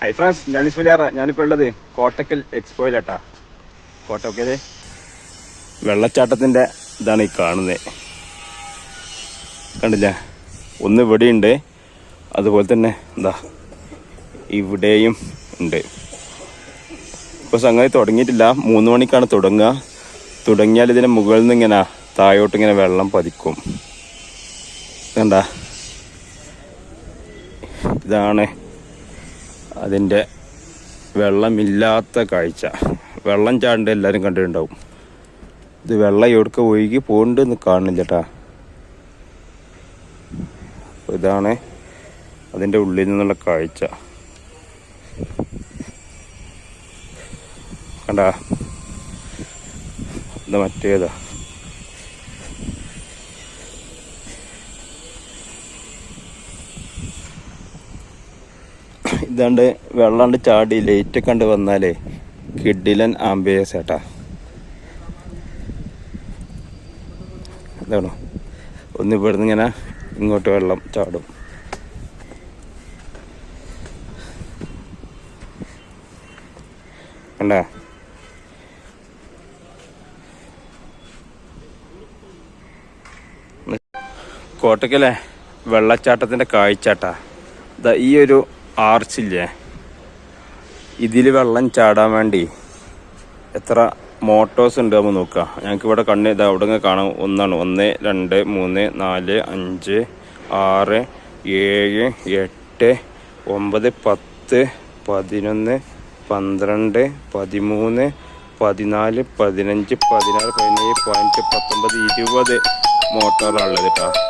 Hi friends ഞാൻ ഇസ്മലിയാറ ഞാനിപ്പോൾ ഉള്ളത് കോട്ടക്കൽ എക്സ്പോയിലാട്ടാ. കോട്ടക്കൽ വെള്ളച്ചാട്ടത്തിന്റെ ഇതാണ് ഈ കാണുന്നത് കണ്ടില്ല? ഒന്ന് ഇവിടെ ഉണ്ട് അതുപോലെ തന്നെ എന്താ ഇവിടെയും ഉണ്ട്. ഇപ്പോൾ സംഗതി തുടങ്ങിയിട്ടില്ല. മൂന്ന് മണിക്കാണ് തുടങ്ങുക. തുടങ്ങിയാൽ ഇതിന് മുകളിൽ നിന്ന് ഇങ്ങനെ താഴോട്ട് ഇങ്ങനെ വെള്ളം പതിക്കും. കണ്ട? ഇതാണ് അതിന്റെ വെള്ളമില്ലാത്ത കാഴ്ച. വെള്ളം ചാണ്ട് എല്ലാവരും കണ്ടിട്ടുണ്ടാവും. ഇത് വെള്ളം എവിടേക്ക് ഒഴുകി പോകണ്ടെന്ന് കാണുന്നില്ല കേട്ടാ ഇതാണ് അതിന്റെ ഉള്ളിൽ നിന്നുള്ള കാഴ്ച. കണ്ട? ഇത് മറ്റേതാ? ഇതാണ്ട് വെള്ളാണ്ട് ചാടി ലൈറ്റ് കണ്ട് വന്നാലേ കിഡിലൻ ആംബിയസ് ഏട്ടാ അതാണോ? ഒന്ന് ഇവിടുന്ന് ഇങ്ങനെ ഇങ്ങോട്ട് വെള്ളം ചാടും. കണ്ടാ? കോട്ടക്കല്ലേ വെള്ളച്ചാട്ടത്തിന്റെ കാഴ്ചാട്ടാ. ഈ ഒരു ആർച്ചില്ലേ? ഇതിൽ വെള്ളം ചാടാൻ വേണ്ടി എത്ര മോട്ടോഴ്സ് ഉണ്ട് നമ്മൾ നോക്കുക ഞങ്ങൾക്ക് ഇവിടെ കണ്ണ് ഇതാ അവിടെ കാണാം. ഒന്നാണ്. ഒന്ന് രണ്ട് മൂന്ന് നാല് അഞ്ച് ആറ് ഏഴ് എട്ട് ഒമ്പത് പത്ത് പതിനൊന്ന് പന്ത്രണ്ട് പതിമൂന്ന് പതിനാല് പതിനഞ്ച് പതിനാറ് പതിനേഴ് പതിനെട്ട് പത്തൊമ്പത് ഇരുപത് മോട്ടോറാണുള്ളത് കേട്ടോ